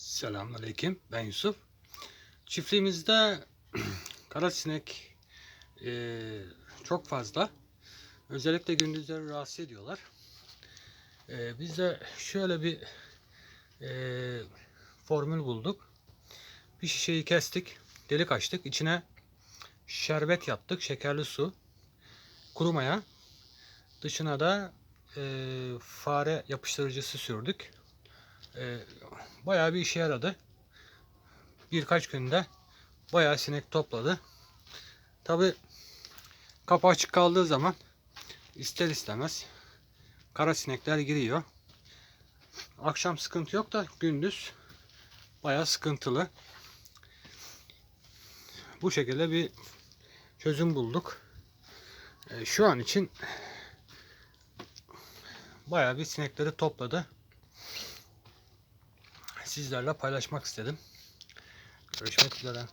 Selamünaleyküm. Ben Yusuf. Çiftliğimizde karasinek eee çok fazla. Özellikle gündüzleri rahatsız ediyorlar. Eee, biz de şöyle bir eee, formül bulduk. Bir şişeyi kestik, delik açtık. İçine şerbet yaptık, şekerli su, kuru maya. Dışına da eee, fare yapıştırıcısı sürdük. Eee bayağı bir işe yaradı. Birkaç günde bayağı sinek topladı. Tabi kapı açık kaldığı zaman ister istemez kara sinekler giriyor. Akşam sıkıntı yok da gündüz bayağı sıkıntılı. Bu şekilde bir çözüm bulduk. Ee, Şu an için bayağı bir sinekleri topladı sizlerle paylaşmak istedim. Görüşmek üzere.